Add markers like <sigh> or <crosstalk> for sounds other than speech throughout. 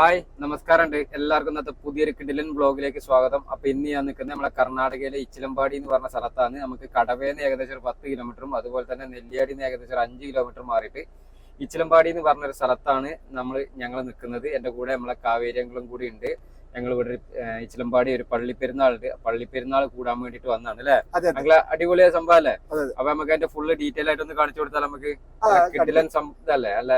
Hi നമസ്കാരം ഉണ്ട് എല്ലാവർക്കും ഇന്നത്തെ പുതിയൊരു കിടിലൻ ബ്ലോഗിലേക്ക് സ്വാഗതം. അപ്പൊ ഇന്ന് ഞാൻ നിൽക്കുന്നത് നമ്മളെ കർണാടകയിലെ ഇച്ചിലമ്പാടി എന്ന് പറഞ്ഞ സ്ഥലത്താണ്. നമുക്ക് കടവേന്ന് ഏകദേശം ഒരു പത്ത് കിലോമീറ്ററും അതുപോലെ തന്നെ നെല്ലിയാടി നിന്ന് ഏകദേശം ഒരു അഞ്ച് കിലോമീറ്റർ മാറിയിട്ട് ഇച്ചിലമ്പാടി എന്ന് പറഞ്ഞൊരു സ്ഥലത്താണ് നമ്മൾ ഞങ്ങൾ നിൽക്കുന്നത്. എന്റെ കൂടെ നമ്മളെ കാവേര്യങ്ങളും കൂടി ഉണ്ട്. ഞങ്ങൾ ഇവിടെ ഇച്ചിലമ്പാടി ഒരു പള്ളിപ്പെരുന്നാളുണ്ട് പള്ളിപ്പെരുന്നാൾ കൂടാൻ വേണ്ടിട്ട് വന്നാണ് അല്ലെ? ഞങ്ങളെ അടിപൊളിയായ സംഭവം അല്ലേ. അപ്പൊ നമുക്ക് അതിന്റെ ഫുള്ള് ഡീറ്റെയിൽ ആയിട്ട് ഒന്ന് കാണിച്ചു കൊടുത്താൽ നമുക്ക് കിടിലൻ സം- ഇതല്ലേ? അല്ല?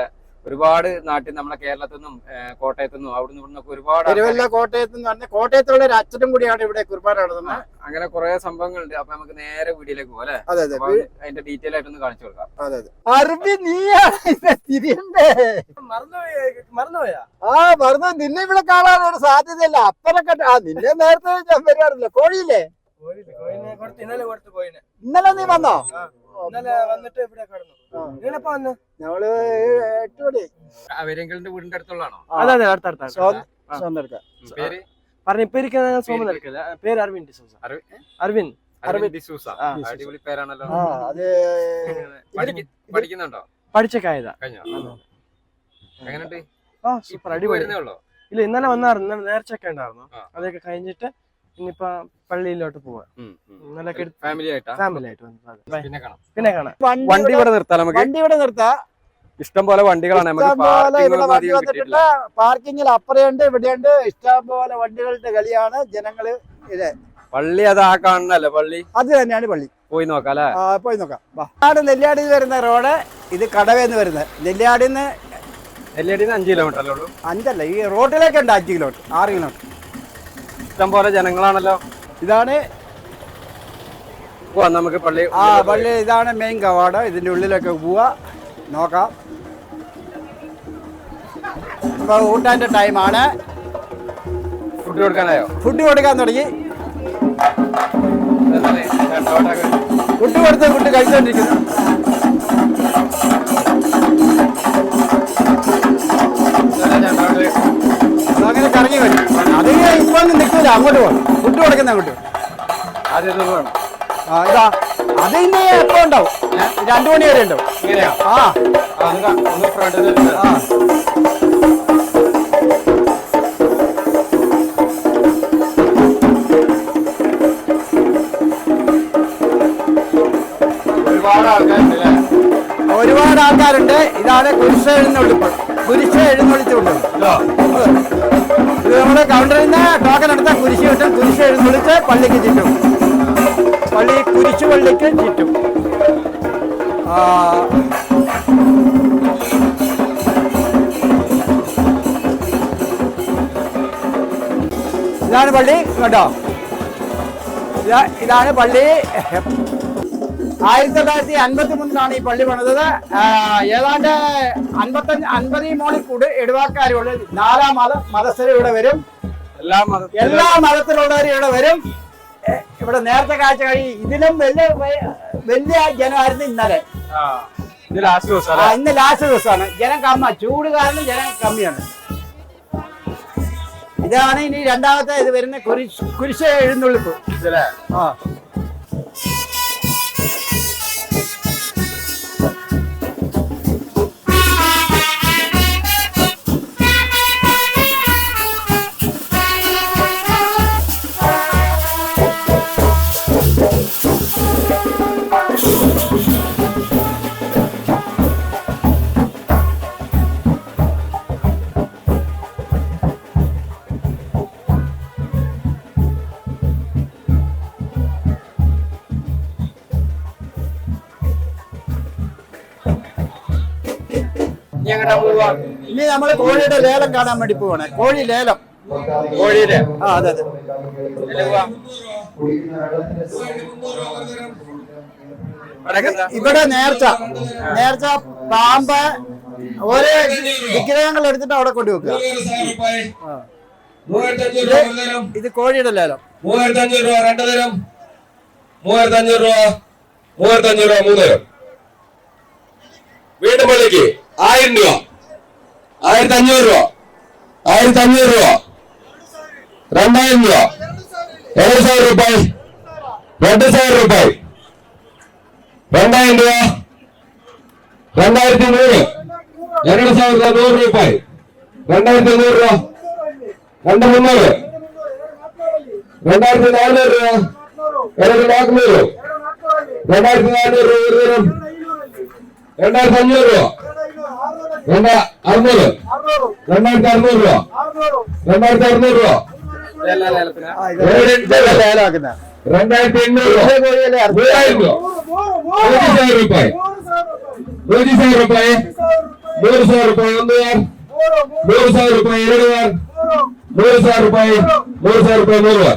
ഒരുപാട് നാട്ടിൽ നമ്മളെ കേരളത്തിൽ നിന്നും കോട്ടയത്തു നിന്നും അവിടുന്ന് ഇവിടുന്നൊക്കെ ഒരുപാട് തിരുവല്ല കോട്ടയത്ത് എന്ന് പറഞ്ഞ കോട്ടയത്തുള്ള ഒരു അച്ഛനും കൂടിയാണ് ഇവിടെ കുർബാന നടത്തുന്നത്. അങ്ങനെ കുറെ സംഭവങ്ങളുണ്ട്. അപ്പൊ നമുക്ക് നേരെ വീടിലേക്ക് പോലെ അതെ അതെ. അപ്പൊ അതിന്റെ ഡീറ്റെയിൽ ആയിട്ടൊന്ന് കാണിച്ചു കൊടുക്കാം. അതെ അതെ. അറബി നീയാണ് തിരിയണ്ടേ? മറന്നുപോയാ ആ മറന്നു. നിന്നെ ഇവിടെ കാണാനൊരു ഒരു സാധ്യതയില്ല. അപ്പനൊക്കെ ആ നിന്നെ നേരത്തെ ഞാൻ വരികയാണല്ലോ കോഴിയില്ലേ? ഇന്നലെ നീ വന്നോ? ഇന്നലെ വന്നിട്ട് ഇവിടെ കിടന്നു. ആ. നിങ്ങളെപ്പോ വന്നു? ഞങ്ങൾ എട്ട് മണി. അവരെങ്കിലും വീടിന്റെ അടുത്തുള്ളതാണോ? അതെ അതെ അടുത്ത അടുത്ത സ്വന്തം- പേര്? പറഞ്ഞ ഇപ്പൊ ഇരിക്കുന്ന സോമൻ പേര് പേര് അരവിന്ദ് ഡിസൂസ. അരവി- അരവിന്ദ് അരവിന്ദ് ഡിസൂസ. അടിപൊളി പേരാണല്ലോ. അത് പഠിക്കുന്നുണ്ടോ? പഠിച്ച കായത കഴിഞ്ഞോ? എങ്ങനെയുണ്ട്? ആ സൂപ്പർ അടിപൊളി. ഉള്ളോ? ഇല്ല ഇന്നലെ വന്നായിരുന്നു. ഇന്നലെ നേർച്ചയൊക്കെ ഉണ്ടായിരുന്നു. അതൊക്കെ കഴിഞ്ഞിട്ട് ഇനിയിപ്പോ പള്ളിയിലോട്ട് പോവാ. ഇന്നലെ ഫാമിലി ആയിട്ടാ? ഫാമിലി ആയിട്ട് പിന്നെ കാണാം. പിന്നെ കാണാം. വണ്ടി വണ്ടി ഇവിടെ- നിർത്താം നമുക്ക്. വണ്ടി ഇവിടെ നിർത്താ. ഇഷ്ടം പോലെ വണ്ടികളാണ് നമുക്ക്. പാർക്കിങ്ങിൽ അപ്പറയുണ്ട് ഇവിടെയുണ്ട്. ഇഷ്ടം പോലെ വണ്ടികളുടെ കളിയാണ്. ജനങ്ങൾ പള്ളി അത് ആ കാണണല്ലേ പള്ളി? അത് തന്നെയാണ് പള്ളി. പോയി നോക്കാം അല്ലേ? ആ, പോയി നോക്കാം. വാ. ആണ് നെല്ലിയാടിയിൽ വരുന്ന റോഡ് ഇത് കടവേന്ന് വരുന്നത്. നെല്ലിയാടിന്ന് നെല്ലിയാടിന്ന് അഞ്ചു കിലോമീറ്റർ അല്ലേ ഉള്ളൂ? അഞ്ചല്ല ഈ റോഡിലേക്ക് ഉണ്ട് അഞ്ച് കിലോമീറ്റർ ആറ് കിലോമീറ്റർ ഇഷ്ടം പോലെ ജനങ്ങളാണല്ലോ. ഇതാണ് പോവാം നമുക്ക് പള്ളി ആ പള്ളി ഇതാണ് മെയിൻ കവാടം. ഇതിന്റെ ഉള്ളിലൊക്കെ പോവാ. നോക്കാം. ഇപ്പൊ ഊട്ടാന്റെ ടൈമാണ് ഫുഡ് കൊടുക്കാനായോ? ഫുഡ് കൊടുക്കാൻ തുടങ്ങി. ഫുഡ് കൊടുത്ത് ഫുഡ് കഴിച്ചോണ്ടിരിക്കുന്നു. അങ്ങനെ കറങ്ങി വരും. ഇപ്പൊ ഒന്നും നിൽക്കില്ല അങ്ങോട്ട് പോകണം ഫുഡ് കൊടുക്കുന്ന അങ്ങോട്ട് ആ ഇതാ. അത് ഇനി എപ്പോ ഉണ്ടാവും? രണ്ടു മണി വരെ ഉണ്ടാവും. ആ. ആ, ഒരുപാട് ആൾക്കാരുണ്ട് ഇതാണ് ഒരുപാട് ആൾക്കാരുണ്ട്. ഇതാണ് കുരിശ എഴുന്നള്ളിപ്പ് കുരിശ എഴുന്നള്ളിച്ചുകൊണ്ട് നമ്മുടെ കൗണ്ടറിൽ നിന്ന് ടോക്കൺ എടുത്ത കുരിശ് കിട്ടും. കുരിശ് എഴുന്നള്ളിച്ച് പള്ളിക്ക് ചുറ്റും. പള്ളി കുരിശു പള്ളിക്ക് ചുറ്റും. ഇതാണ് പള്ളി. കേട്ടോ ഇതാണ് പള്ളി. ആയിരത്തി തൊള്ളായിരത്തി അൻപത്തി മൂന്നിലാണ് ഈ പള്ളി പണിതത്. ഏതാണ്ട് അൻപത്തഞ്ച് അൻപത് മോളിൽ കൂടി ഇടവാക്കാരുള്ള നാലാം മത മതസ്ഥർ ഇവിടെ വരും. എല്ലാ മതം എല്ലാ മതത്തിലുള്ളവരും ഇവിടെ വരും. ഇവിടെ നേരത്തെ കാഴ്ച കഴി ഇതിലും വലിയ വലിയ ജനമായിരുന്നു ഇന്നലെ. ഇന്ന് ലാസ്റ്റ് ദിവസമാണ്. ജനം കമ്മ ചൂട് കാരണം ജനം കമ്മിയാണ്. ഇതാണ് ഇനി രണ്ടാമത്തെ ഇത് വരുന്ന കുരിശ് കുരിശ് എഴുന്നള്ളിപ്പ്. ആ. പോവാ. ഇനി നമ്മൾ കോഴിയുടെ ലേലം കാണാൻ വേണ്ടി പോവാണ്. കോഴി ലേലം. കോഴിയിലെ? ആ അതെ അതെ? ഇവിടെ നേർച്ച. നേർച്ച പാമ്പ് ഓരോ വിഗ്രഹങ്ങൾ എടുത്തിട്ട് അവിടെ കൊണ്ടുവെക്കുക ഇത് കോഴിയുടെ ലേലം. മൂവായിരത്തഞ്ഞൂറ് രൂപ രണ്ട് തരം. മൂവായിരത്തഞ്ഞൂറ് രൂപ മൂവായിരത്തഞ്ഞൂറ് രൂപ മൂന്ന് തരം. വീണ്ടും പള്ളിക്ക് ആയിരം രൂപ. ആയിരത്തി അഞ്ഞൂറ് രൂപ ആയിരത്തി അഞ്ഞൂറ് രൂപ രണ്ടായിരം രൂപ ಎರಡು ಸಾವಿರ ರೂಪಾಯಿ ಎರಡು ಸಾವಿರ ರೂಪಾಯಿ രണ്ടായിരം രൂപ രണ്ടായിരത്തി നൂറ് ಎರಡು ಸಾವಿರದ ನೂರು ರೂಪಾಯಿ രണ്ടായിരത്തി നൂറ് രൂപ രണ്ട് മുന്നൂറ് രണ്ടായിരത്തി നാനൂറ് രൂപ ಎರಡು ನಾಲ್ಕುನೂರು രണ്ടായിരത്തി നാനൂറ് രൂപ ഒരു ദിനം രണ്ടായിരത്തി അഞ്ഞൂറ് രൂപ രണ്ട അറുന്നൂറ് രണ്ടായിരത്തി അറുന്നൂറ് രൂപ രണ്ടായിരത്തി അറുന്നൂറ് രൂപ ഇതെല്ലാം ലേലത്തിന് ആ, ഇത് ഇതല്ലേ ലേലാക്കുന്ന രണ്ടായിരത്തി എണ്ണൂറ് രൂപ കോഴിയല്ലേ അറുപത് മൂവായിരം രൂപ നൂറ്റി ಸಾವಿರ ರೂಪಾಯಿ ನೂರು ಸಾವಿರ ರೂಪಾಯಿ ನೂರು ಸಾವಿರ ರೂಪಾಯಿ ಒಂದು ವಾರ ನೂರು ಸಾವಿರ ರೂಪಾಯಿ ಎರಡು ವಾರ ನೂರು ಸಾವಿರ ರೂಪಾಯಿ ನೂರು ಸಾವಿರ ರೂಪಾಯಿ ಮೂರು ವಾರ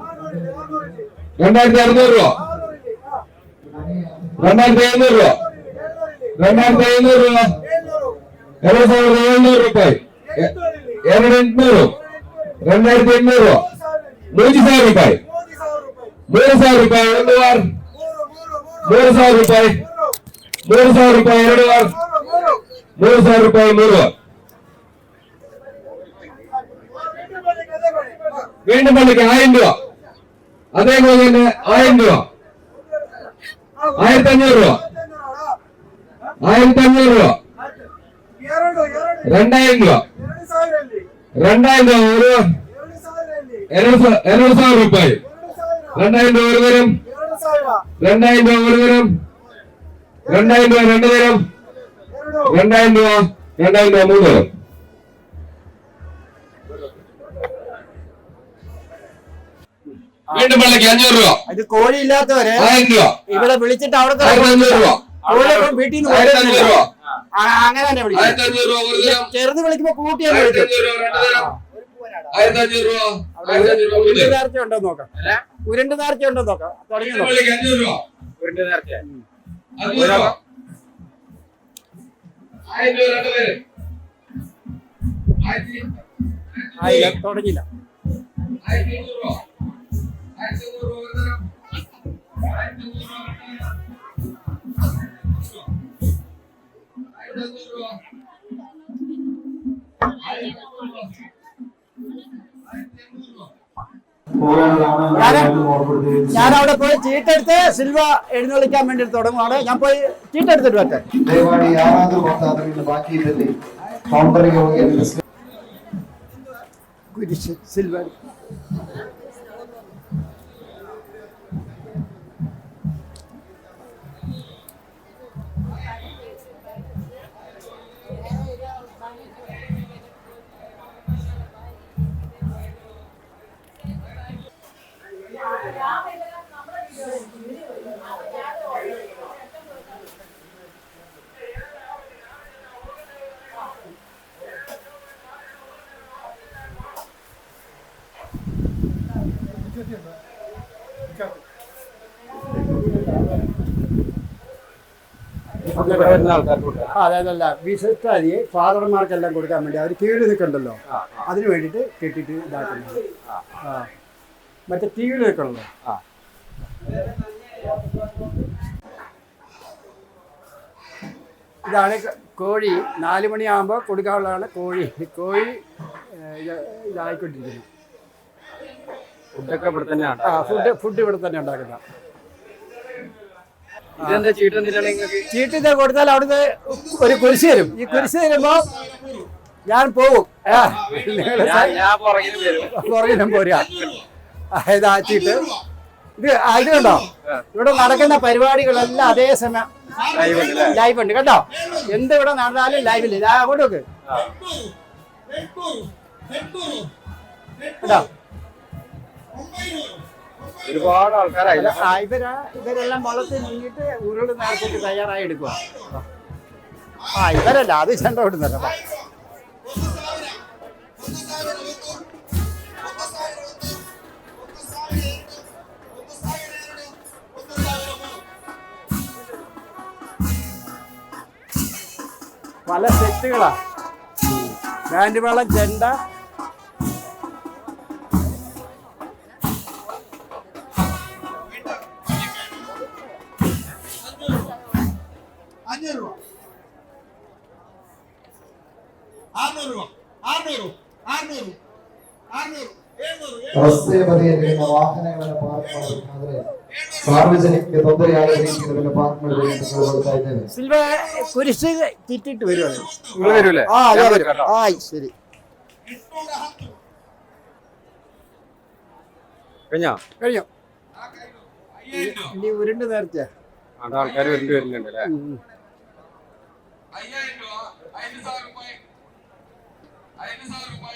ವಾರ ಎರಡು ಆರ್ನೂರು രണ്ടായിരത്തി അറുന്നൂറ് രൂപ രണ്ടായിരത്തി എഴുന്നൂറ് രൂപ രണ്ടായിരത്തി എഴുന്നൂറ് രൂപ ಎರಡು ಸಾವಿರದ ಏಳ್ನೂರು ರೂಪಾಯಿ ಎ- ಎರಡು ಎಂಟುನೂರು രണ്ടായിരത്തി എണ്ണൂറ് രൂപ നൂറ്റി ಸಾವಿರ ರೂಪಾಯಿ ಮೂರು ಸಾವಿರ ರೂಪಾಯಿ ಒಂದು ವಾರ ಮೂರು ಸಾವಿರ ರೂಪಾಯಿ ಮೂರು ಸಾವಿರ ರೂಪಾಯಿ ಎರಡು ವಾರ ಮೂರು ಸಾವಿರ ರೂಪಾಯಿ ಮೂರು ವಾರ വീണ്ടും പള്ളിക്ക് ആയിരം രൂപ അതേപോലെ തന്നെ ആയിരം രൂപ ആയിരത്തി അഞ്ഞൂറ് രൂപ ആയിരത്തി അഞ്ഞൂറ് രൂപ രണ്ടായിരം രൂപ രണ്ടായിരം രൂപ ഒരു ಎರಡು ಸಾ- ಎರಡು ಸಾವಿರ ರೂಪಾಯಿ രണ്ടായിരം രൂപ ഒരു തരം രണ്ടായിരം രൂപ ഒരു തരം രണ്ടായിരം രൂപ രണ്ട് തരം രണ്ടായിരം രൂപ രണ്ടായിരം രൂപ മൂന്ന് തരം വീണ്ടും പള്ളിക്ക് അഞ്ഞൂറ് രൂപ. ഇത് കോഴി ഇല്ലാത്തവരെ ആയിരം രൂപ. ഇവിടെ വിളിച്ചിട്ട് അവിടെ ആയിരത്തി അഞ്ഞൂറ് രൂപ. വീട്ടിൽ നിന്ന് ആയിരത്തി അഞ്ഞൂറ് രൂപ. അങ്ങനെ തന്നെ വിളിക്കും. ആയിരത്തി അഞ്ഞൂറ് രൂപ ഒരു ചെറുത് വിളിക്കുമ്പോ കൂട്ടിയാണ് ആയിരത്തി വിളിക്കും. അഞ്ഞൂറ് രൂപ രണ്ട് ദിനം ആയിരത്തി അഞ്ഞൂറ് രൂപ. ആയിരത്തി അഞ്ഞൂറ് രൂപ ഒരു ഉരുണ്ട് നേർച്ച ഉണ്ടോ നോക്കാം. ഉരുണ്ട് നേർച്ച ഉണ്ടോ നോക്കാം. തുടങ്ങി വീണ്ടും നോക്കാം പള്ളിക്ക് അഞ്ഞൂറ് രൂപ. ഉരുണ്ട് നേർച്ച. അഞ്ഞൂറ് രൂപ. ആയിരം രൂപ രണ്ട് പേര്. ആയിരത്തി ആയില്ല തുടങ്ങിയില്ല. ആയിരത്തി അഞ്ഞൂറ് രൂപ. ഞാൻ അവിടെ പോയി ചീട്ടെടുത്ത് സിൽവ എഴുന്നള്ളിക്കാൻ വേണ്ടി തുടങ്ങുവാണ്. ഞാൻ പോയി ചീട്ടെടുത്തിട്ട് വരട്ടെ. കുരിശ് സിൽവ. അതായതല്ല വിശിഷ്ടാരി ഫാദർമാർക്കെല്ലാം കൊടുക്കാൻ വേണ്ടി അവർ കീഴിൽ നിൽക്കണ്ടല്ലോ അതിന് വേണ്ടിയിട്ട് കെട്ടിട്ട് ഇതാക്കുന്നത്. ആ. മറ്റേ ടി വിയിൽ നിൽക്കണല്ലോ. ഇതാണ് കോഴി. നാല് മണിയാകുമ്പോൾ കൊടുക്കാനുള്ളതാണ് കോഴി. കോഴി ഇതായിക്കൊണ്ടിരിക്കുന്നത് ഫുഡൊക്കെ ഇവിടെ തന്നെയാണ് ആ ഫുഡ് ഫുഡ് ഇവിടെ തന്നെ ഉണ്ടാക്കുന്ന ചീട്ട് ഇത് കൊടുത്താൽ അവിടുന്ന് ഒരു കുരിശ് തരും. ഈ കുരിശ് തരുമ്പോ ഞാൻ വരും. പുറകിലും പോരുക. അതായത് ആ ചീട്ട്. ഇത് ഇത് കണ്ടോ? ഇവിടെ നടക്കുന്ന പരിപാടികളെല്ലാം അതേ സമയം ലൈവ് ഉണ്ട് ലൈവ് ഉണ്ട്. കേട്ടോ എന്ത് ഇവിടെ നടന്നാലും ലൈവില്ല ഇതാ അങ്ങോട്ട് നോക്ക്. കേട്ടോ ഒരുപാട് ആൾക്കാരായി ആ ഇവരാ ഇവരെല്ലാം വള്ളത്തിൽ മുങ്ങിട്ട് ഉരുൾ നേരത്തേക്ക് തയ്യാറായി എടുക്കുക ആ ഇവരല്ല അത് ചെണ്ട വിടുന്നല്ലോ പല സെറ്റുകളാ. ബാൻഡ് മേളം ചെണ്ട ರಸ್ತೆಯ ಬದಿಯಲ್ಲಿರುವ ವಾಹನಗಳನ್ನು ಪಾರ್ಕ್ ಮಾಡಬೇಕಾದ್ರೆ ಸಾರ್ವಜನಿಕ ತೊಂದರೆಯಾದ ರೀತಿಯಲ್ಲಿ ಪಾರ್ಕ್ ಮಾಡಬೇಕು ಅಂತ ಕೇಳ್ಕೊಳ್ತಾ ಇದ್ದೇವೆ ಕುರಿಸಿ ತಿಟ್ಟಿಟ್ಟು ಬರುವಾಗ ശരി കഴിഞ്ഞോ കഴിഞ്ഞോ ഇനി ഉരുണ്ട് നേർച്ച ആൾക്കാർ ഉരുണ്ട് വരുന്നുണ്ട് അല്ലേ അയ്യായിരം രൂപ അയ്യായിരം രൂപ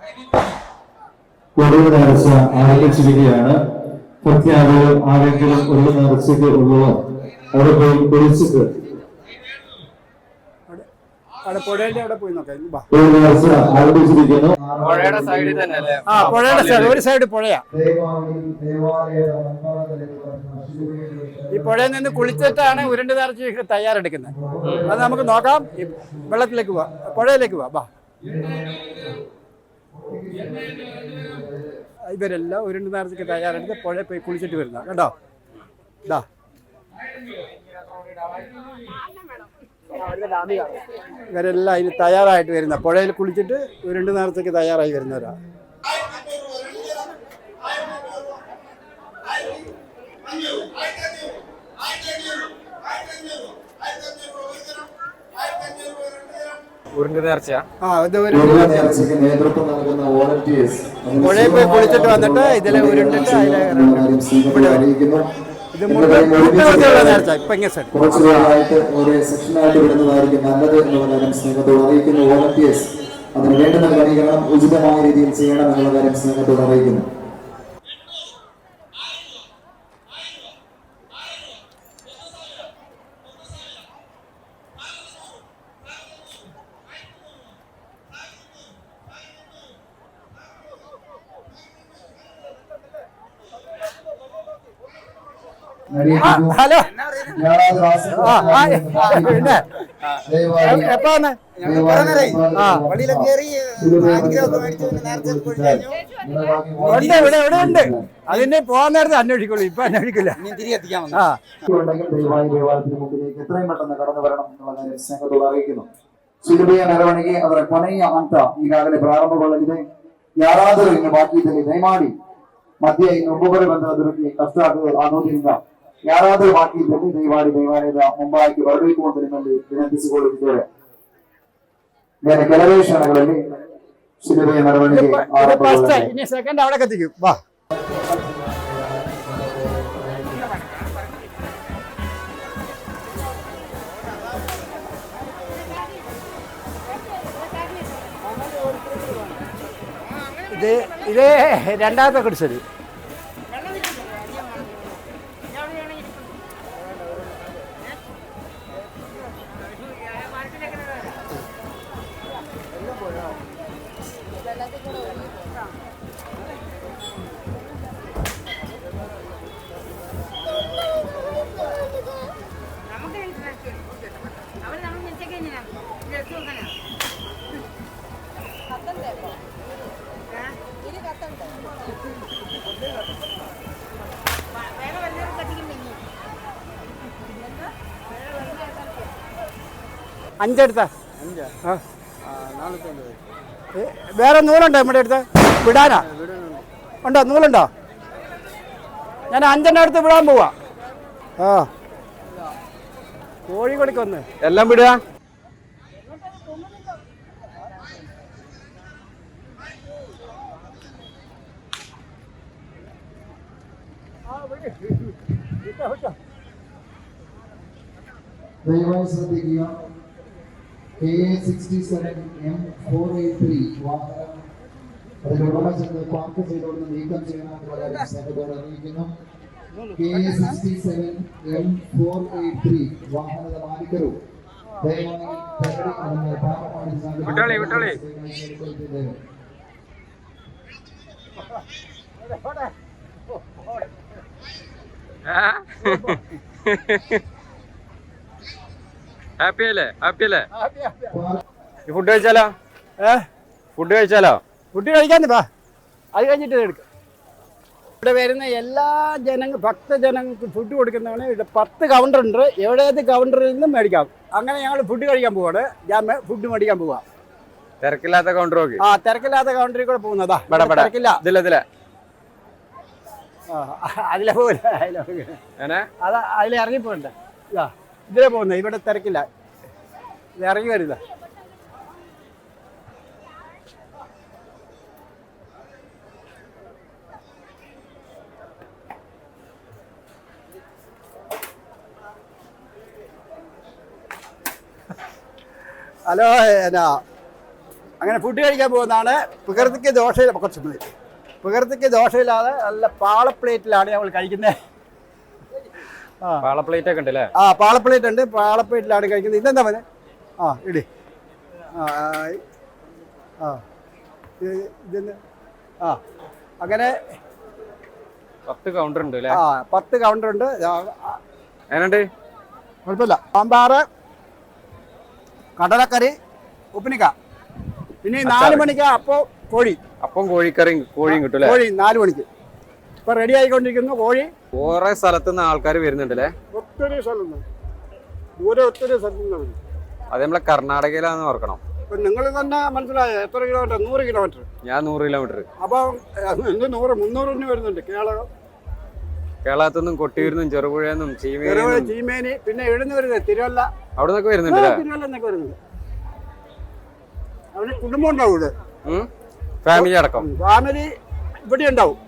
അയ്യായിരം രൂപ ഒടുവ് നേർച്ച ആരംഭിച്ചിരിക്കുകയാണ് പ്രത്യാപകർ ആരെങ്കിലും ഒരു നേർച്ചയ്ക്ക് ഉള്ളവർ അവിടെ പോയി കുളിച്ചിട്ട്. ഈ പുഴയിൽ നിന്ന് കുളിച്ചിട്ടാണ് ഉരുണ്ട് നേർച്ച തയ്യാറെടുക്കുന്നത്. അത് നമുക്ക് നോക്കാം. വെള്ളത്തിലേക്ക് പോവാ. പുഴയിലേക്ക് പോവാ. വാ. ഇവരെല്ലാം ഉരുണ്ട് നേരത്തേക്ക് തയ്യാറെടുത്ത് പുഴയിൽ പോയി കുളിച്ചിട്ട് വരുന്ന കേട്ടോ ഇതാ ഇവരെല്ലാം അതിന് തയ്യാറായിട്ട് വരുന്ന പുഴയിൽ കുളിച്ചിട്ട് ഉരുണ്ട് നേരത്തേക്ക് തയ്യാറായി വരുന്നവരാ ഉരുണ്ട് ആ ഇത് ഒരു നേർച്ചയ്ക്ക് നേതൃത്വം നൽകുന്ന വോളണ്ടിയേഴ്സ് പുഴയിൽ പോയി കുളിച്ചിട്ട് വന്നിട്ട് ഇതിലെ ഉരുണ്ടിട്ട് അതിലെ ഇവിടെ അറിയിക്കുന്നു ഇത് മുഴുവൻ മുഴുവനുള്ള നേർച്ച ഇപ്പൊ ഇങ്ങനെ സൈഡ് കുറച്ചു പേരായിട്ട് ഒരു സെക്ഷനായിട്ട് വിടുന്നതായിരിക്കും നല്ലത് എന്നുള്ള കാര്യം സ്നേഹത്തോട് അറിയിക്കുന്നു വോളണ്ടിയേഴ്സ്. അതിന് വേണ്ടുന്ന ക്രമീകരണം ഉചിതമായ രീതിയിൽ ചെയ്യണം എന്നുള്ള കാര്യം സ്നേഹത്തോട് അറിയിക്കുന്നു. ഹലോ. പിന്നെ. എപ്പാണ് ഉണ്ട് ഇവിടെ ഇവിടെ ഉണ്ട്. അതിന് പോകാൻ നേരത്തെ അന്വേഷിക്കുള്ളൂ. ഇപ്പൊ അന്വേഷിക്കില്ല. ദയവായി ദേവാലയത്തിന് മുമ്പിലേക്ക് എത്രയും പെട്ടെന്ന് കടന്നു വരണം എന്നുള്ള കാര്യം സ്നേഹത്തോട് അറിയിക്കുന്നു. ಸುಲಭೆಯ ಮೆರವಣಿಗೆ ಅದರ ಕೊನೆಯ ಹಂತ ಈಗಾಗಲೇ ಪ್ರಾರಂಭಗೊಳ್ಳಲಿದೆ ಯಾರಾದರೂ ಇನ್ನು ಬಾಕಿ ಇದ್ದಲ್ಲಿ ದಯಮಾಡಿ ಮಧ್ಯೆ ಇನ್ನು ಒಬ್ಬೊಬ್ಬರೇ ಬಂದದರಲ್ಲಿ ಕಷ್ಟ ಆಗುವುದರಿಂದ ಯಾರಾದರೂ ಬಾಕಿ ಇದ್ದಲ್ಲಿ ದಯಮಾಡಿ ದೇವಾಲಯದ ಮುಂಭಾಗಕ್ಕೆ ಬರಬೇಕು ಅಂತ ನಿಮ್ಮಲ್ಲಿ ವಿನಂತಿಸಿಕೊಳ್ಳುತ್ತಿದ್ದೇವೆ ಬೇರೆ ಕೆಲವೇ ಕ್ಷಣಗಳಲ್ಲಿ ಶಿಲುಬೆಯ ಮೆರವಣಿಗೆ ഇത് ഫസ്റ്റ് ಆರಂಭಗೊಳ್ಳಲಿದೆ ഇനി സെക്കൻഡ് അവിടെ എത്തിക്കും വാ ഇത് ഇത് രണ്ടാമത്തെ കുടിച്ചത് അഞ്ചെടുത്ത. വേറെ നൂലുണ്ടോ നമ്മുടെ അടുത്ത്? വിടാനാ? ഉണ്ടോ? നൂലുണ്ടോ? ഞാൻ അഞ്ചെണ്ണ അടുത്ത് വിടാൻ പോവാ. ആ. കോഴിക്കോടിക്കൊന്ന് എല്ലാം വിടുക. ദയവായി ശ്രദ്ധിക്കുക. കെ എ സിക്സ്റ്റി സെവൻ വാഹനം അത് ഗവൺമെന്റ് നീക്കം ചെയ്യണമെന്ന് പറയാൻ സംഘത്തോട് അറിയിക്കുന്നു. K A sixty seven M four eight three വാഹനത മാലിക്കരു വിട്ടോളി വിട്ടോളി. <laughs> <laughs> ഹാപ്പി അല്ലേ? ഹാപ്പി അല്ലേ? ഫുഡ് കഴിച്ചാലോ? ഏ? ഫുഡ് കഴിച്ചാലോ? ഫുഡ് കഴിക്കാൻ പാ അത് കഴിഞ്ഞിട്ട് എടുക്കാം. ഇവിടെ വരുന്ന എല്ലാ ജനങ്ങൾ ഭക്തജനങ്ങൾക്ക് ഫുഡ് കൊടുക്കുന്നതാണ് ഇവിടെ പത്ത് കൗണ്ടർ ഉണ്ട്. എവിടേത് കൗണ്ടറിൽ നിന്നും മേടിക്കാം. അങ്ങനെ ഞങ്ങൾ ഫുഡ് കഴിക്കാൻ പോവാണ്. ഞാൻ ഫുഡ് മേടിക്കാൻ പോവാ. തിരക്കില്ലാത്ത കൗണ്ടർ നോക്കി. ആ തിരക്കില്ലാത്ത കൗണ്ടറിൽ കൂടെ പോകുന്നതാ. തിരക്കില്ല. അതിലെ പോകില്ല അതിലെ ഇറങ്ങി പോകണ്ട ഇതാ. ഇതിലെ പോകുന്നത്. ഇവിടെ തിരക്കില്ല. ഇറങ്ങി വരില്ല ഹലോ എന്നാ? അങ്ങനെ ഫുഡ് കഴിക്കാൻ പോകുന്നതാണ്. പ്രകൃതിക്ക് ദോഷയില്ല കുറച്ച് പ്രകൃതിക്ക് ദോഷയില്ലാതെ നല്ല പാള പ്ലേറ്റിലാണ് ഞങ്ങൾ കഴിക്കുന്നത്. ആ. പാള പ്ലേറ്റ് ഒക്കെ ഉണ്ട് ആ പാളപ്ലേറ്റ് ഉണ്ട്. പാളപ്ലേറ്റിലാണ് കഴിക്കുന്നത്. ഇതെന്താ മതി ആ ഇടി. ആ ആ, ആ. ആ അങ്ങനെ പത്ത് കൗണ്ടർ ഉണ്ട് അല്ലേ? ആ പത്ത് കൗണ്ടർ ഉണ്ട്. എന്നുണ്ട് കുഴപ്പമില്ല. സാമ്പാറ് കടലക്കറി ഉപ്പിനിക്ക. പിന്നെ നാല് മണിക്ക് അപ്പോൾ കോഴി. അപ്പം കോഴിക്കറിയും കോഴിയും കിട്ടും കോഴി നാല് മണിക്ക്. ഇപ്പൊ റെഡി ആയിക്കൊണ്ടിരിക്കുന്നു. കോഴി. കുറെ സ്ഥലത്ത് നിന്ന് ആൾക്കാർ വരുന്നുണ്ടല്ലേ? ഒത്തിരി സ്ഥലം ദൂരെ ഒത്തിരി സ്ഥലത്തുനിന്ന് അത് നമ്മളെ കർണാടകയിലാന്ന് ഓർക്കണം. നിങ്ങൾ തന്നെ മനസ്സിലായ? എത്ര കിലോമീറ്റർ നൂറ് കിലോമീറ്റർ ഞാൻ നൂറ് കിലോമീറ്റർ അപ്പൊ എന്ത് നൂറ് മുന്നൂറിന് വരുന്നുണ്ട്. കേരളം കേരളത്തിൽ നിന്നും കൊട്ടിയൂരിന്നും ചെറുപുഴയെന്നും ചെറുപുഴ ചീമേരിന്നും ചീമേനി പിന്നെ എഴുന്ന് വരുന്നത് തിരുവല്ല. അവിടെ നിന്നൊക്കെ വരുന്നുണ്ട് തിരുവല്ല എന്നൊക്കെ വരുന്നുണ്ട്. അവിടെ കുടുംബം ഉണ്ടാവും ഇവിടെ. ഫാമിലി അടക്കം. ഫാമിലി ഇവിടെ ഉണ്ടാവും.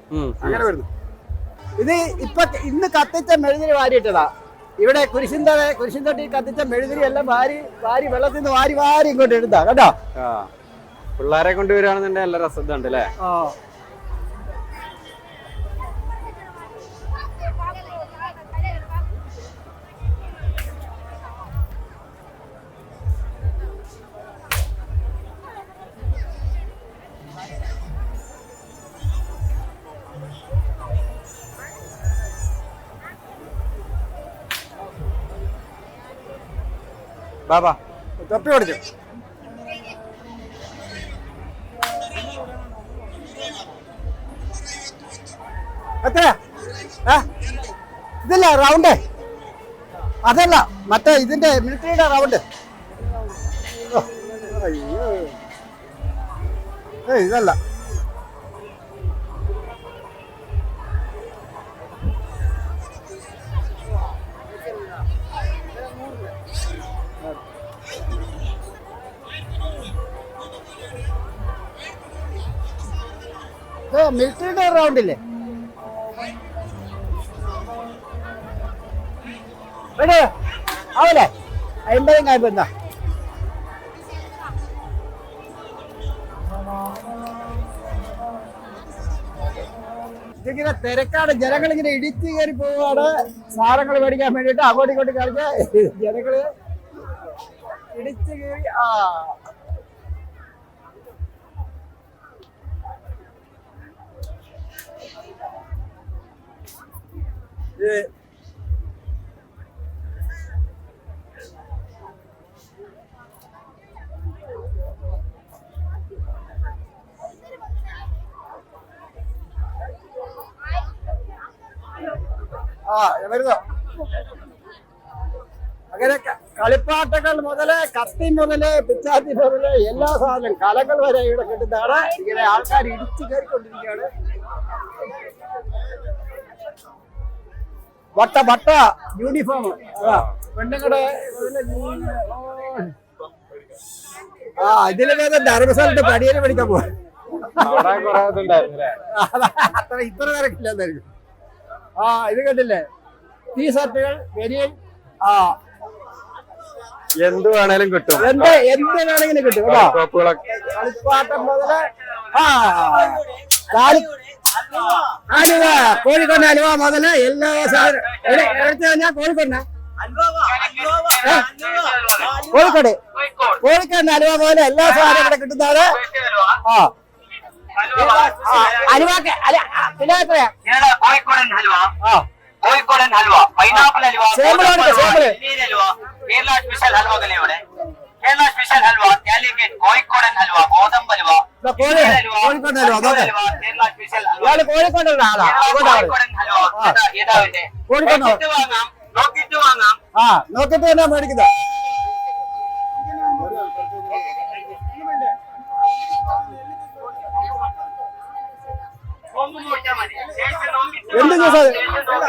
അങ്ങനെ വരുന്നു. ഇത് ഇപ്പൊ ഇന്ന് കത്തിച്ച മെഴുതിരി വാരിയിട്ടതാ. ഇവിടെ കുരിശിന്റെ കുരിശിന്തട്ടി കത്തിച്ച മെഴുതിരി എല്ലാം വാരി വാരി വെള്ളത്തിൽ നിന്ന് വാരി വാരി ഇങ്ങോട്ട് എടുത്താ. കേട്ടോ പിള്ളേരെ കൊണ്ടുവരികയാണെന്നുണ്ടെങ്കിൽ നല്ല രസം ഉണ്ട് അല്ലേ ബാബാ തൊപ്പി ഓടിച്ചു എത്രയാ ഇതല്ല റൗണ്ട് അതല്ല മറ്റേ ഇതിന്റെ മിലിറ്ററിയുടെ റൗണ്ട് അയ്യോ. ഏയ് ഇതല്ല. മിലിറ്ററിയുടെ റൗണ്ടില്ലേ എടേ ആവല്ലേ? അമ്പതും കായ്പ എന്താ ഇതിങ്ങനെ തിരക്കാണ്. ജനങ്ങൾ ഇങ്ങനെ ഇടിച്ചു കയറി പോവാണ് സാധനങ്ങൾ മേടിക്കാൻ വേണ്ടിയിട്ട് അങ്ങോട്ടും ഇങ്ങോട്ടും കളിക്കാൻ. ജനങ്ങൾ ഇടിച്ചു കയറി ആ ആ ഞാൻ വരുന്നോ. അങ്ങനെ കളിപ്പാട്ടങ്ങൾ മുതൽ കത്തി മുതൽ പിച്ചാത്തി മുതൽ എല്ലാ സാധനം കലകൾ വരെ ഇവിടെ കിട്ടുന്നതാണ്. ഇങ്ങനെ ആൾക്കാർ ഇടിച്ചു കയറിക്കൊണ്ടിരിക്കുകയാണ്. വട്ട വട്ട യൂണിഫോം പെണ്ണുങ്ങളുടെ ആ ഇതിൽ വേറെ ധർമ്മസ്ഥലത്ത് പടിയേനെ പഠിക്കാൻ പോവാ. അത്ര ഇത്ര തിരക്കില്ലാതായിരിക്കും ആ ഇത് കണ്ടില്ലേ? ടീ ഷർട്ടുകൾ വെരിയൻ ആ എന്ത് വേണേലും കിട്ടും. എന്ത് എന്ത് വേണമെങ്കിലും കിട്ടും കേട്ടോ? ടോപ്പുകളൊക്കെ കളിപ്പാട്ടം മുതൽ ആ കാലി അലുവ കോഴിക്കോട് അലുവ മുതൽ എല്ലാ സാധനം എവിടെ- എവിടുത്തെ കോഴിക്കോട് കോഴിക്കോട്. കോഴിക്കോട് അലുവ മുതൽ എല്ലാ സാധനവും ഇവിടെ കിട്ടുന്നത് ആ. അലുവ അല്ല പിന്നെ എത്രയാ? ആ. കോഴിക്കോടൻ ഹൽവ പൈനാപ്പിൾ ഹൽവ ഹൽവ കേരള സ്പെഷ്യൽ ഹൽവകളിലൂടെ കേരള സ്പെഷ്യൽ ഹൽവ കാലിക്കറ്റ് കോഴിക്കോടൻ ഹൽവ ഗോതമ്പ് ഹൽവ കോഴിക്കോടൻ ഹൽവ കേരള സ്പെഷ്യൽ ഹൽവ. കോഴിക്കോടൻ ഹൽവ വാങ്ങാം നോക്കിയിട്ട് വാങ്ങാം. ആ നോക്കിട്ട് തന്നെ മേടിക്കുന്നത് കോഴിക്കോടൻ ഹൽവ ഹൽവ ഹൽവ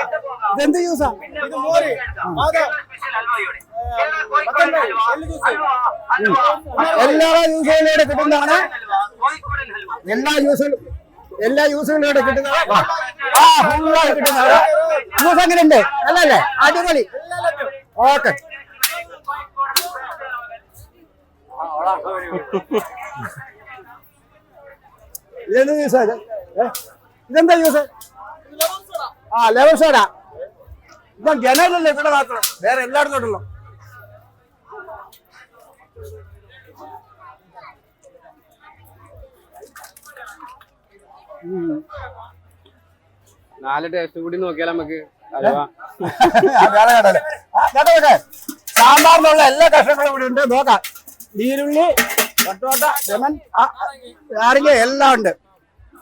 എല്ലാ ജ്യൂസുകളും ഇവിടെ കിട്ടുന്നതാണ്. എല്ലാ ജ്യൂസുകളും എല്ലാ ജ്യൂസുകളും ഇവിടെ കിട്ടുന്നതാണ്. വാ. ആ ഉണ്ട് കിട്ടുന്നതാണ്. ജ്യൂസ് ഉണ്ട് അല്ലല്ലേ അടിപൊളി. ഓക്കെ. ഇതെന്ത് ജ്യൂസാ ഇത്? ഏ? ഇതെന്താ ജ്യൂസ് ആ ലെമൺ സോഡ. ഇപ്പൊ ജനലല്ലേ ഇവിടെ മാത്രം? വേറെ എല്ലായിടത്തും ഉണ്ടല്ലോ. നാല് ടേസ്റ്റ് കൂടി നോക്കിയാൽ നമുക്ക് സാമ്പാറിനുള്ള എല്ലാ കഷ്ണങ്ങളും ഇവിടെ ഉണ്ട്. നോക്കാം. നീരുള്ളി വട്ടോട്ട ലെമൺ നാരങ്ങ എല്ലാം ഉണ്ട്.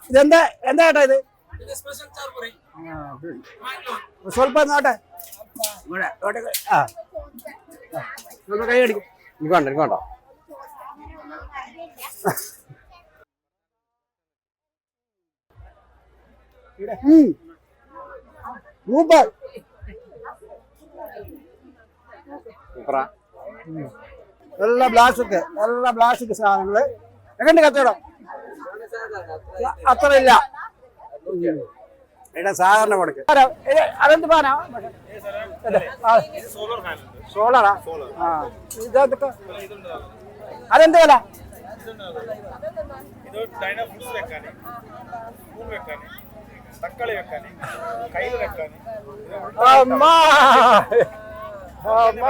ഇതെന്താ എന്താ ഏട്ടാ ഇത്? സ്വല്പം നോട്ടെ ആ. കൈ അടിക്കും ഇങ്ങോട്ടോ ഇങ്ങോട്ടോ സൂപ്പർ. സൂപ്പറാ. എല്ലാ പ്ലാസ്റ്റിക് എല്ലാ പ്ലാസ്റ്റിക് സാധനങ്ങൾ. എങ്ങനെ കച്ചവടം? അത്ര ഇല്ല എടാ സാധാരണ കൊടുക്ക് അതെന്ത് പാനാ സോളറാ? ആ. ഇതൊക്കെ അതെന്ത് വില? തക്കാളി വെക്കാന് കയ്യിൽ വെക്കാന് അമ്മ അമ്മ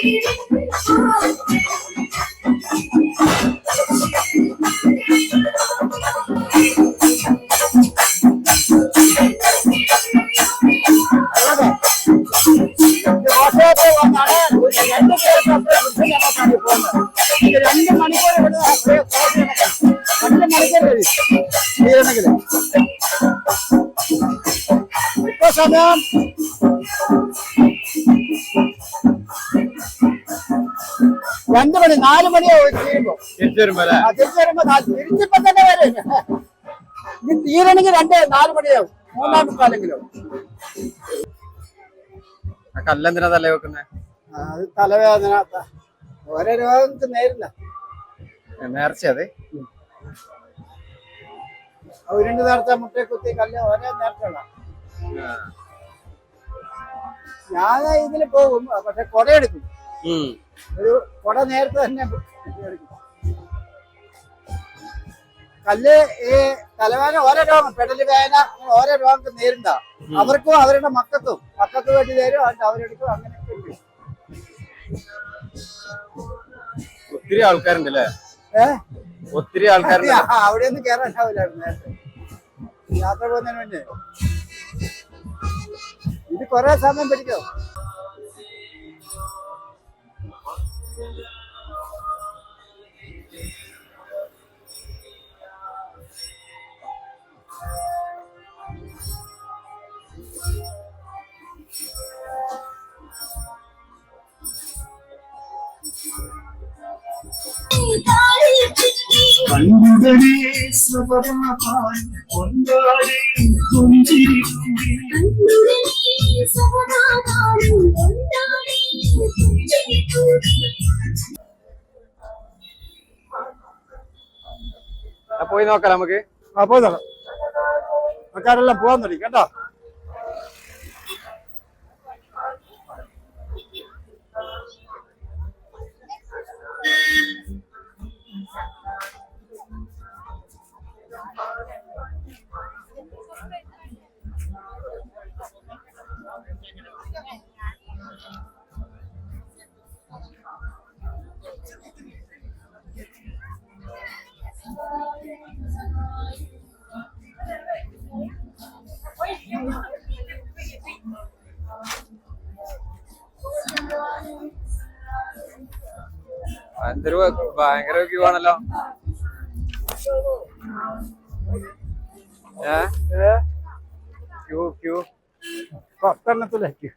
എടുക്കാൻ മാത്രം സമയം. രണ്ട് മണി നാല് മണിയോ തീരുമ്പോ തിരിച്ചു വരുമ്പോ തിരിച്ച് വരുമ്പോ തിരിച്ചിപ്പോ തന്നെ വരും. ഇത് തീരണെങ്കിൽ രണ്ട് നാല് മണിയാവും. മൂന്നാം മുക്കാലെങ്കിലും. കല്ലെന്തിനാ തല വെക്കുന്നേ? അത് തലവേദന. ഓരോ രോഗം നേരില്ല. നേർച്ച അതെ? ഉരുണ്ട് നേരത്തെ മുട്ടയെ കുത്തി കല്ല് ഓരോ നേരത്തുള്ള ഞാൻ ഇതിൽ പോകും പക്ഷെ കുടയെടുക്കും. ഒരു കുട നേരത്തെ തന്നെ കല്ല് ഈ തലവേദന ഓരോ രോഗം പെടൽ വേദന അങ്ങനെ ഓരോ രോഗങ്ങൾക്ക് നേരിണ്ട അവർക്കും അവരുടെ മക്കൾക്കും മക്കൾക്ക് വേണ്ടി തരും അവരുടെ അവരെടുക്കും അങ്ങനെയൊക്കെ ഉണ്ട്. ഒത്തിരി ആൾക്കാരുണ്ട് അല്ലേ ഒത്തിരി ആൾക്കാരുണ്ട്. അവിടെ ഒന്നും കയറാനാവില്ലായിരുന്നു നേരത്തെ. യാത്ര പോകുന്നതിന് മുന്നേ. ഇത് കുറെ സമയം പിടിക്കോ? കണ്ടുകളെ സ്വപരമായി കൊണ്ടാടി പുഞ്ചിരിക്കുമ്പോൾ ആ, പോയി നോക്കാം നമുക്ക്. ആ പോയി നോക്കാം. ആൾക്കാരെല്ലാം പോകാൻ തുടങ്ങി കേട്ടോ? എന്തൊരു ഭയങ്കര ക്യൂ ആണല്ലോ. ക്യൂ ക്യൂ പത്തെണ്ണത്തിലെ ക്യൂ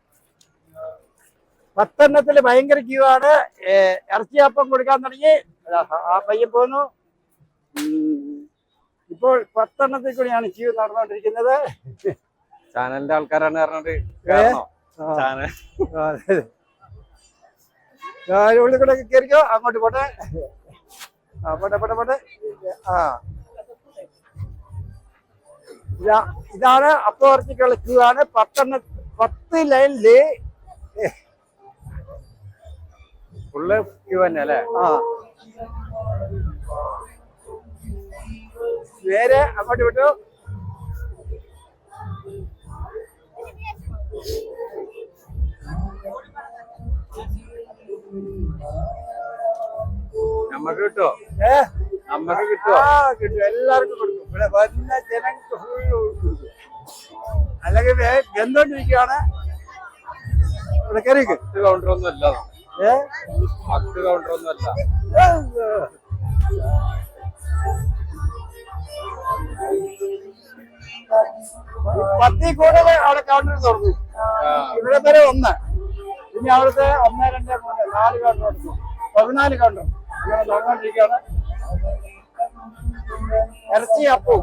പത്തെണ്ണത്തിൽ ഭയങ്കര ക്യൂ ആണ്. ഇറച്ചിയപ്പം കൊടുക്കാൻ തുടങ്ങി. ആ പയ്യൻ പോന്നു. ഇപ്പോൾ പത്തെണ്ണത്തിൽ കൂടിയാണ് ക്യൂ നടന്നുകൊണ്ടിരിക്കുന്നത്. ചാനലിന്റെ ആൾക്കാരാണ് പറഞ്ഞത്. ചാനൽ ഉള്ളിൽ കൂടെ കയറിക്കോ അങ്ങോട്ട് പോട്ടെ. ആ പോട്ടെ പോട്ടെ പോട്ടെ. ആ. ഇതാ ഇതാണ് അപ്പുറത്തേക്കുള്ള ക്യൂ ആണ് പത്തെണ്ണ പത്ത് ലൈനിൽ. ഫുള്ള് ക്യൂ തന്നെ അല്ലേ? ആ. നേരെ അങ്ങോട്ട് വിട്ടു. നമ്മക്ക് കിട്ടോ? നമ്മക്ക് കിട്ടോ? കിട്ടും. എല്ലാവർക്കും കൊടുക്കും. ഇവിടെ വരുന്ന ജനങ്ങൾക്ക് ഫുള്ള് കൊടുക്കും. അല്ലെങ്കിൽ വെന്തോണ്ടിരിക്കുകയാണ് ഇവിടെ കയറിക്ക് പത്ത് കൗണ്ടർ ഒന്നും അല്ല പത്ത് കൗണ്ടർ ഒന്നും അല്ല. പത്തിൽ കൂടുതൽ അവിടെ കൗണ്ടർ തുറന്നു. ഇവിടെ വരെ ഒന്ന്. പിന്നെ അവിടുത്തെ ഒന്ന് രണ്ട് മൂന്ന് നാല് കൗണ്ടർ എടുത്തു പതിനാല് കൗണ്ടർ അങ്ങനെ തുറന്നുകൊണ്ടിരിക്കുകയാണ് ഇറച്ചി അപ്പു.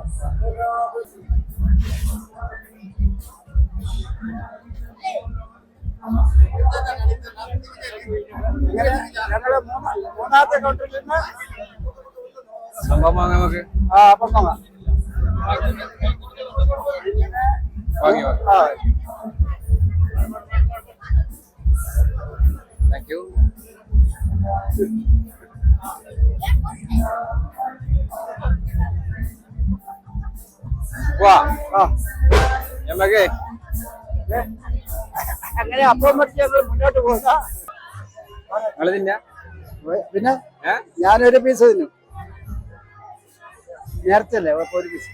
ഇങ്ങനെ ഞങ്ങൾ മൂന്നാമത്തെ കൗണ്ടറിൽ നിന്ന് സംഭവം നമുക്ക്. ആ അപ്പം വാങ്ങി. ആ യു വാ ആ. ഞമ്മക്ക് അങ്ങനെ അപ്പം മറിച്ച് ഞങ്ങൾ മുന്നോട്ട് പോകുക നിങ്ങൾ തിന്നാ? പിന്നെ? ഞാനൊരു പീസ് തിന്നു. നേരത്തെ അല്ലേ? ഒരു പീസ്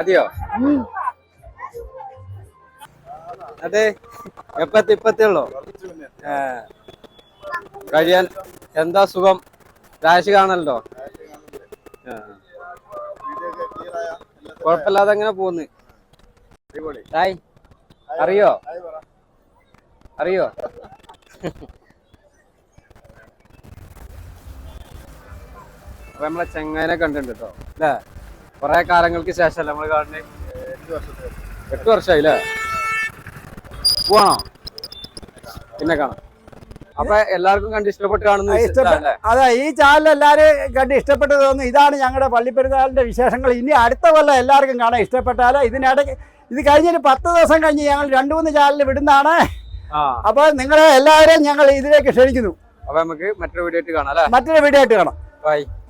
മതിയോ? അതെ എപ്പത്തി ഇപ്പത്തേ ഉള്ളു. കഴിയാൻ എന്താ സുഖം? രാശി കാണല്ലോ? ആ. കുഴപ്പമില്ലാതെ അങ്ങനെ പോന്ന് ഹായ് അറിയോ? അറിയോ? നമ്മളെ ചെങ്ങാനെ കണ്ടിട്ടുണ്ട് കേട്ടോ അല്ലേ? കൊറേ കാലങ്ങൾക്ക് ശേഷം നമ്മൾ കാണുന്നത് എട്ട് വർഷമായി അല്ലേ പോവാണോ പിന്നെ കാണാം. അപ്പൊ എല്ലാവർക്കും കണ്ട് ഇഷ്ടപ്പെട്ട് കാണുന്നു അതെ ഈ ചാനൽ എല്ലാവരും കണ്ട് ഇഷ്ടപ്പെട്ടു തോന്നുന്നു ഇതാണ് ഞങ്ങളുടെ പള്ളിപ്പെരുന്നാളിന്റെ വിശേഷങ്ങൾ. ഇനി അടുത്ത കൊല്ലം എല്ലാവർക്കും കാണാൻ ഇഷ്ടപ്പെട്ടാൽ ഇതിനിടയ്ക്ക് ഇത് കഴിഞ്ഞൊരു പത്ത് ദിവസം കഴിഞ്ഞ് ഞങ്ങൾ രണ്ടു മൂന്ന് ചാനൽ വിടുന്നതാണ്. അപ്പൊ നിങ്ങളെ എല്ലാവരെയും ഞങ്ങൾ ഇതിലേക്ക് ക്ഷണിക്കുന്നു. അപ്പൊ നമുക്ക് മറ്റൊരു വീഡിയോ ആയിട്ട് കാണാം മറ്റൊരു വീഡിയോ ആയിട്ട് കാണാം. ബൈ